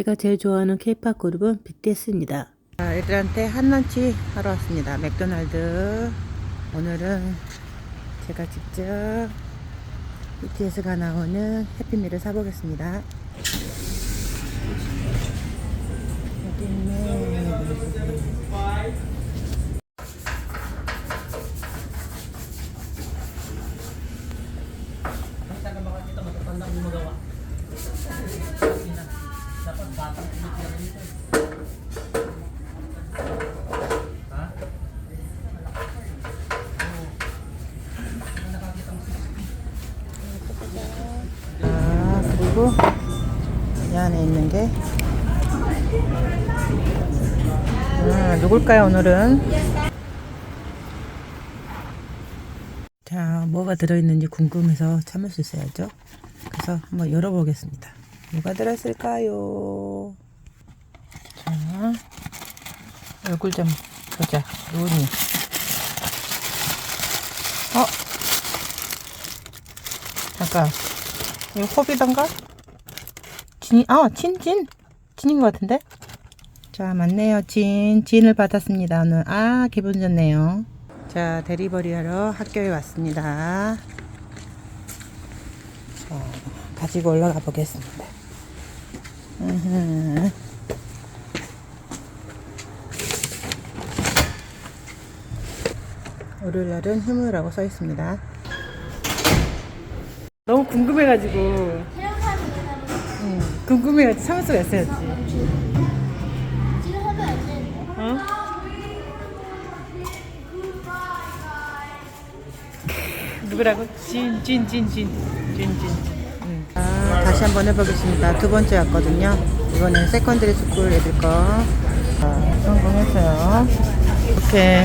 제가 제일 좋아하는 케이팝 그룹은 BTS입니다. 자, 애들한테 한런치 하러 왔습니다. 맥도날드. 오늘은 제가 직접 BTS가 나오는 해피밀을 사보겠습니다. 아, 그리고 이 안에 있는 게 아, 누굴까요 오늘은? 자, 뭐가 들어있는지 궁금해서 참을 수 있어야죠. 그래서 한번 열어보겠습니다. 뭐가 들어있을까요? 자, 얼굴 좀 보자. 눈이. 어? 잠깐. 이거 호비던가? 진이, 아, 진, 진. 진인 것 같은데? 자, 맞네요. 진. 진을 받았습니다. 오늘. 아, 기분 좋네요. 자, 데리버리 하러 학교에 왔습니다. 자, 가지고 올라가 보겠습니다. 으흠. 월요일 날은 휴무라고 써 있습니다. 너무 궁금해가지고. 응, 궁금해가지고 참을 수가 있어야지. 어? 누구라고? 진, 진, 진, 진, 진, 진. 응. 아, 다시 한번 해보겠습니다. 두 번째 왔거든요. 이번엔 세컨드리 스쿨 애들 거. 아, 성공했어요. 오케이.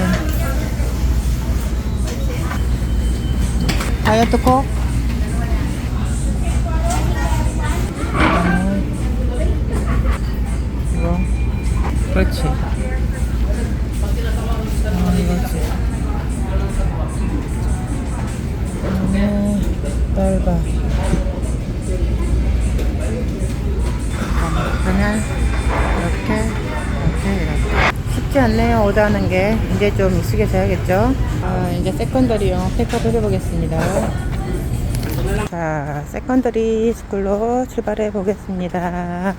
다이어트 코? 그렇지. 아, 이거지. 음, 넓어. 그러면 이렇게, 이렇게, 이렇게. 쉽지 않네요, 오다는 게. 이제 좀 익숙해져야겠죠? 아, 이제 세컨더리용 팩업을 해보겠습니다. 자, 세컨더리 스쿨로 출발해 보겠습니다.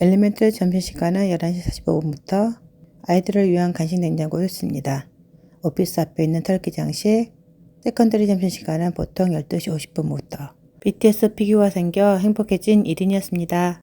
엘리멘트 점심시간은 11시 45분부터 아이들을 위한 간식 냉장고를 씁니다. 오피스 앞에 있는 털기장식, 세컨더리 점심시간은 보통 12시 50분부터 BTS 피규어가 생겨 행복해진 1인이었습니다.